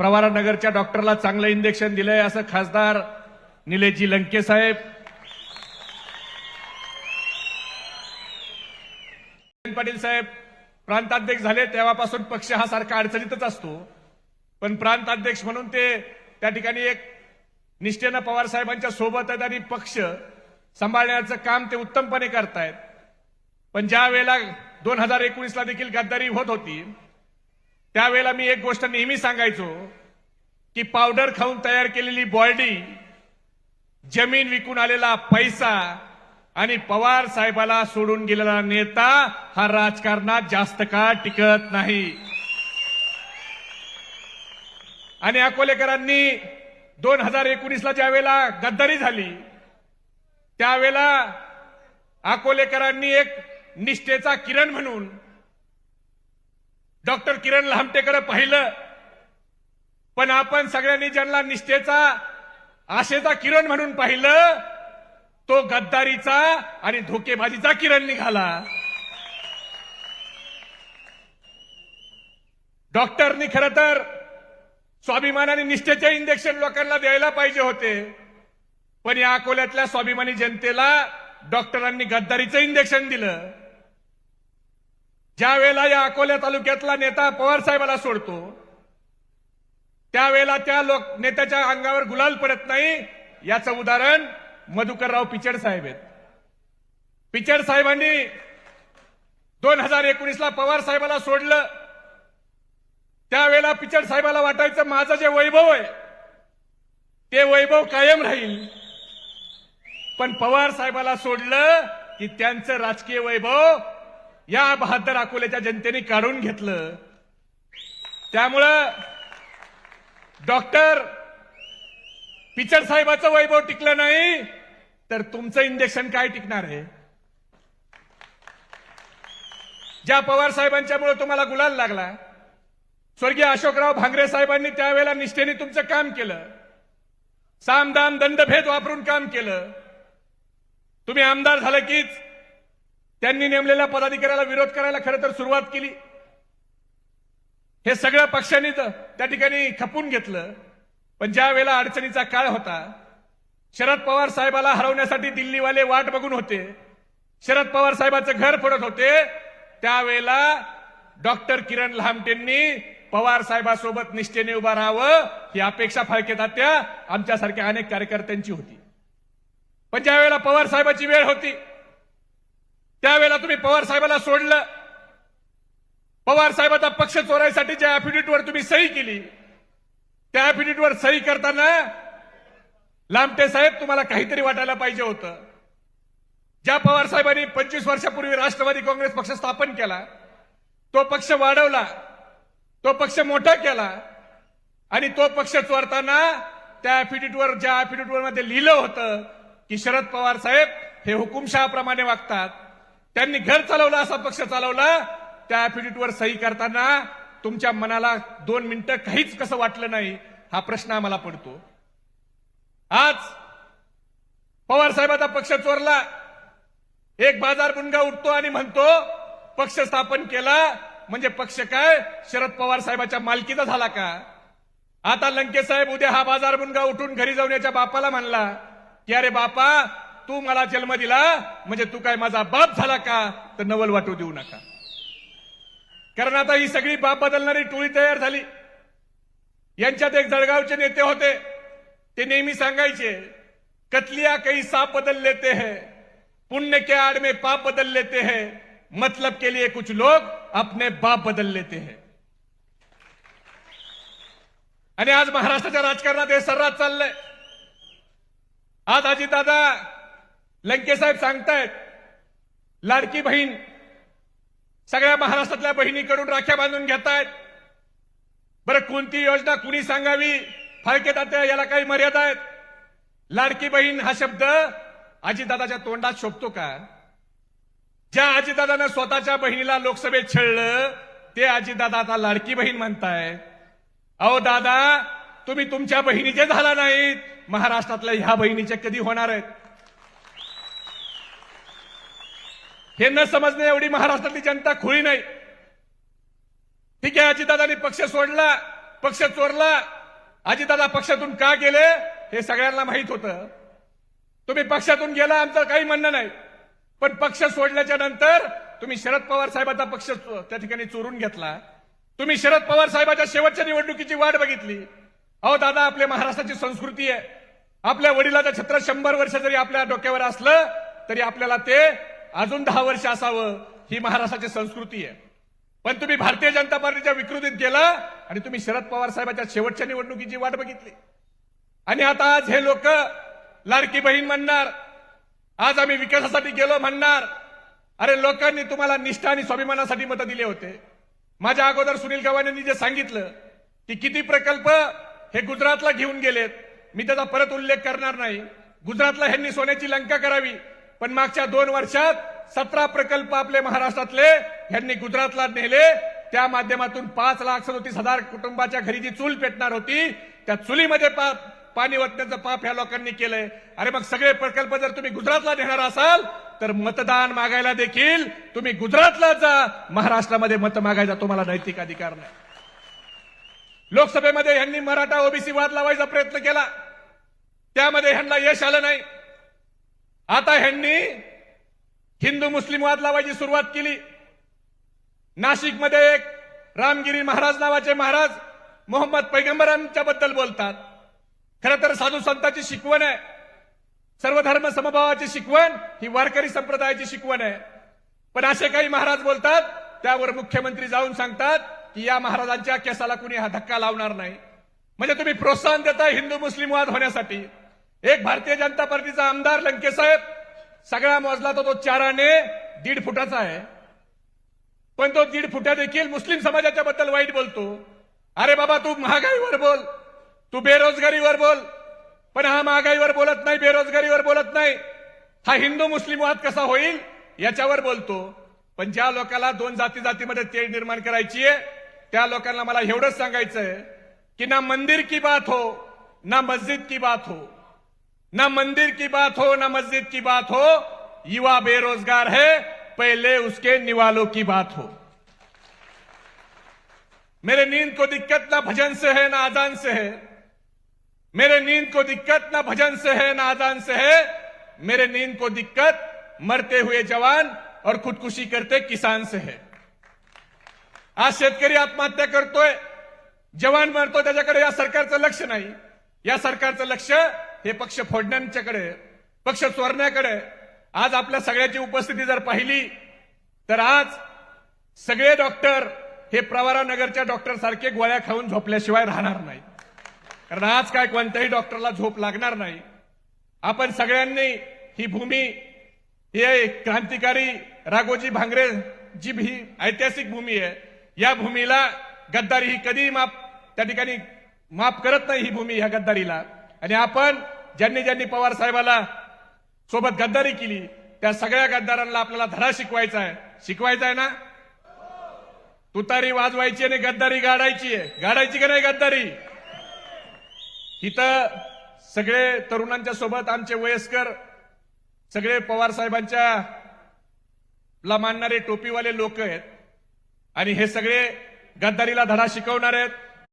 प्रवारानगरच्या डॉक्टरला चांगलं इंजेक्शन दिलंय असं खासदार निलेजी लंके साहेब. पाटील साहेब प्रांताध्यक्ष झाले तेव्हापासून पक्ष हा सारखा अडचणीतच असतो. पण प्रांताध्यक्ष म्हणून ते त्या ठिकाणी एक निष्ठेनं पवार साहेबांच्या सोबत आहेत आणि पक्ष सांभाळण्याचं काम ते उत्तमपणे करतायत. पण ज्या वेळेला दोन हजार एकोणीसला देखील गद्दारी होत होती त्यावेळेला मी एक गोष्ट नेहमी सांगायचो की पावडर खाऊन तयार केलेली बॉडी जमीन विकून आलेला पैसा आणि पवार साहेबाला सोडून गेलेला नेता हा राजकारणात जास्त काळ टिकत नाही. आणि अकोलेकरांनी दोन हजार एकोणीसला ज्या वेळेला गद्दारी झाली त्यावेळेला अकोलेकरांनी एक निष्ठेचा किरण म्हणून डॉक्टर किरण लामटेकडे पाहिलं. पण आपण सगळ्यांनी ज्यांना निष्ठेचा आशेचा किरण म्हणून पाहिलं तो गद्दारीचा आणि धोकेबाजीचा किरण निघाला. डॉक्टरनी खर तर स्वाभिमानाने निष्ठेचे इंजेक्शन लोकांना द्यायला पाहिजे होते. पण या अकोल्यातल्या स्वाभिमानी जनतेला डॉक्टरांनी गद्दारीचं इंजेक्शन दिलं. ज्या वेळेला या अकोल्या तालुक्यातला नेता पवार साहेबाला सोडतो त्यावेळेला त्या लोक नेत्याच्या अंगावर गुलाल पडत नाही याचं उदाहरण मधुकरराव पिचड साहेब आहेत. पिचड साहेबांनी दोन हजार एकोणीसला पवार साहेबाला सोडलं. त्यावेळेला पिचड साहेबाला वाटायचं माझं जे वैभव आहे ते वैभव कायम राहील. पण पवार साहेबाला सोडलं की त्यांचं राजकीय वैभव या बहादर अकोल्याच्या जनतेने काढून घेतलं. त्यामुळं डॉक्टर पिचड साहेबाचं वैभव टिकलं नाही तर तुमचं इंजेक्शन काय टिकणार आहे? ज्या पवार साहेबांच्यामुळे तुम्हाला गुलाल लागला स्वर्गीय अशोकराव भांगरे साहेबांनी त्यावेळेला निष्ठेने तुमचं काम केलं. सामदाम दंडभेद वापरून काम केलं. तुम्ही आमदार झालं कीच त्यांनी नेमलेल्या पदाधिकाऱ्याला विरोध करायला खरं तर सुरुवात केली. हे सगळं पक्षांनी त्या ठिकाणी खपून घेतलं. पण ज्या वेळेला अडचणीचा काळ होता शरद पवार साहेबाला हरवण्यासाठी दिल्लीवाले वाट बघून होते शरद पवार साहेबाचं घर फोडत होते त्यावेळेला डॉक्टर किरण लहामटेंनी पवार साहेबासोबत निष्ठेने उभं राहावं ही अपेक्षा फाळके तात्या आमच्यासारख्या अनेक कार्यकर्त्यांची होती. पण ज्या वेळेला पवार साहेबाची वेळ होती त्यावेळेला तुम्ही पवार साहेबाला सोडलं. पवार साहेबाचा पक्ष चोरायसाठी ज्या ऍफिडेव्हिटवर तुम्ही सही केली त्या ऍफिडेव्हिटवर सही करताना लामटे साहेब तुम्हाला काहीतरी वाटायला पाहिजे होतं. ज्या पवार साहेबांनी पंचवीस वर्षापूर्वी राष्ट्रवादी काँग्रेस पक्ष स्थापन केला तो पक्ष वाढवला तो पक्ष मोठा केला आणि तो पक्ष चोरताना त्या ऍफिडेव्हिटवर ज्या ऍफिडेव्हिटवर मध्ये लिहिलं होतं की शरद पवार साहेब हे हुकुमशहाप्रमाणे वागतात त्यांनी घर चालवलं असा पक्ष चालवला त्या ऍफिडेव्हिटवर सही करताना तुमच्या मनाला दोन मिनिटं काहीच कसं वाटलं नाही हा प्रश्न आम्हाला पडतो. आज पवार साहेबाचा पक्ष चोरला. एक बाजार मुनगा उठतो आणि म्हणतो पक्ष स्थापन केला म्हणजे पक्ष काय? शरद पवार साहेबाच्या मालकीचा झाला का? आता लंके साहेब उद्या हा बाजार मुनगा उठून घरी जाऊन याच्या बापाला म्हणला की अरे बापा तू मला जन्म दिला? म्हणजे तू काय माझा बाप झाला का? तर नवल वाटू देऊ नका. कारण आता ही सगळी बाप बदलणारी टोळी तयार झाली. यांच्यात एक जळगावचे नेते होते. ते नेहमी सांगायचे कतलिया काही साप बदल लेते हैं पुण्य के आड़ में पाप बदल लेते हैं मतलब के लिए कुछ लोग अपने बाप बदल लेते हैं. आणि आज महाराष्ट्राच्या राजकारणात हे सर्रात चाललंय. आज अजितदादा लंके साहेब सांगतायत लाडकी बहीण सगळ्या महाराष्ट्रातल्या बहिणीकडून राख्या बांधून घेतायत. बरं कोणती योजना कुणी सांगावी? फाळके तात्या याला काही मर्यादा आहेत? लाडकी बहीण हा शब्द अजितदादाच्या तोंडात शोभतो का? ज्या अजितदादानं स्वतःच्या बहिणीला लोकसभेत छळलं ते अजितदादा आता लाडकी बहीण म्हणताय. अहो दादा तुम्ही तुमच्या बहिणीचे झाला नाहीत. महाराष्ट्रातल्या ह्या बहिणीचे कधी होणार आहेत? हे न समजणे एवढी महाराष्ट्रातली जनता खुळी नाही. ठीक आहे अजितदादांनी पक्ष सोडला पक्ष चोरला अजितदादा पक्षातून का गेले हे सगळ्यांना माहीत होतं. तुम्ही पक्षातून गेला आमचं काही म्हणणं नाही. पण पक्ष सोडल्याच्या नंतर तुम्ही शरद पवार साहेबांचा पक्ष त्या ठिकाणी चोरून घेतला. तुम्ही शरद पवार साहेबांच्या शेवटच्या निवडणुकीची वाट बघितली. अहो दादा आपल्या महाराष्ट्राची संस्कृती आहे. आपल्या वडिलाचं छत्र शंभर वर्ष जरी आपल्या डोक्यावर असलं तरी आपल्याला ते अजून दहा वर्ष असावं ही महाराष्ट्राची संस्कृती आहे. पण तुम्ही भारतीय जनता पार्टीच्या विकृतीत गेला आणि तुम्ही शरद पवार साहेबांच्या शेवटच्या निवडणुकीची वाट बघितली. आणि आता आज हे लोक लाडकी बहीण म्हणणार आज आम्ही विकासासाठी गेलो म्हणणार. अरे लोकांनी तुम्हाला निष्ठा आणि स्वाभिमानासाठी मतं दिले होते. माझ्या अगोदर सुनील गव्हाणेंनी जे सांगितलं की किती प्रकल्प हे गुजरातला घेऊन गेलेत. मी त्याचा परत उल्लेख करणार नाही. गुजरातला ह्यांनी सोन्याची लंका करावी. पण मागच्या दोन वर्षात सतरा प्रकल्प आपले महाराष्ट्रातले ह्यांनी गुजरातला नेले. त्या माध्यमातून पाच लाख सदोतीस हजार कुटुंबाच्या घरी जी चूल पेटणार होती त्या चुलीमध्ये पा पाणी ओतण्याचं पाप ह्या लोकांनी केलंय. अरे मग सगळे प्रकल्प जर तुम्ही गुजरातला नेणार असाल तर मतदान मागायला देखील तुम्ही गुजरातला जा. महाराष्ट्रामध्ये मत मागायचा तुम्हाला नैतिक अधिकार नाही. लोकसभेमध्ये ह्यांनी मराठा ओबीसी वाद लावायचा प्रयत्न केला. त्यामध्ये ह्यांना यश आलं नाही. आता ह्यांनी हिंदू मुस्लिम वाद लावायची सुरुवात केली. नाशिकमध्ये एक रामगिरी महाराज नावाचे महाराज मोहम्मद पैगंबरांच्या बद्दल बोलतात. खरं तर साधू संतांची शिकवण आहे. सर्व धर्म समभावाची शिकवण ही वारकरी संप्रदायाची शिकवण आहे. पण असे काही महाराज बोलतात त्यावर मुख्यमंत्री जाऊन सांगतात की या महाराजांच्या केसाला कुणी हा धक्का लावणार नाही. म्हणजे तुम्ही प्रोत्साहन देताय हिंदू मुस्लिम वाद होण्यासाठी. एक भारतीय जनता पार्टीचा आमदार लंके साहेब. सगळा मोजला तर तो चाराने दीड फुटाचा आहे. पण तो दीड फुटा देखील मुस्लिम समाजाच्या बद्दल वाईट बोलतो. अरे बाबा तू महागाईवर बोल. तू बेरोजगारीवर बोल. पण हा महागाईवर बोलत नाही बेरोजगारीवर बोलत नाही. हा हिंदू मुस्लिम वाद कसा होईल याच्यावर बोलतो. पण ज्या लोकांना दोन जाती जातीमध्ये तेढ निर्माण करायची आहे त्या लोकांना मला एवढंच सांगायचंय की ना मंदिर की बात हो ना मस्जिद की बात हो. ना मंदिर की बात हो, ना मस्जिद की बात हो, युवा बेरोजगार है, पहले उसके निवालों की बात हो। मेरे नींद को दिक्कत ना भजन से है, ना आजान से है। मेरे नींद को दिक्कत ना भजन से है, ना आजान से है। मेरे नींद को दिक्कत मरते हुए जवान और खुदकुशी करते किसान से है। आज शेतकरी आत्महत्या करतोय, जवान मरतो त्याच्याकडे या सरकारचं लक्ष नाही. या सरकारचं लक्ष हे पक्ष फोडण्याच्याकडे पक्ष चोरण्याकडे आज आपल्या सगळ्याची उपस्थिती जर पाहिली तर आज सगळे डॉक्टर हे प्रवारा नगरच्या डॉक्टर सारखे गोळ्या खाऊन झोपल्याशिवाय राहणार नाही. कारण आज काय कोणत्याही डॉक्टरला झोप लागणार नाही. आपण सगळ्यांनी ही भूमी हे क्रांतिकारी राघोजी भांगरे जी ही ऐतिहासिक भूमी आहे या भूमीला गद्दारी ही कधीही माफ त्या ठिकाणी माफ करत नाही ही भूमी ह्या गद्दारीला. आणि आपण ज्यांनी ज्यांनी पवार साहेबाला सोबत गद्दारी केली त्या सगळ्या गद्दारांना आपल्याला धडा शिकवायचा आहे. शिकवायचा आहे ना? तुतारी वाजवायची आणि गद्दारी गाडायची आहे. गाडायची का नाही गद्दारी? इथं सगळे तरुणांच्या सोबत आमचे वयस्कर सगळे पवार साहेबांच्या ला मानणारे टोपीवाले लोक आहेत. आणि हे सगळे गद्दारीला धडा शिकवणार आहेत.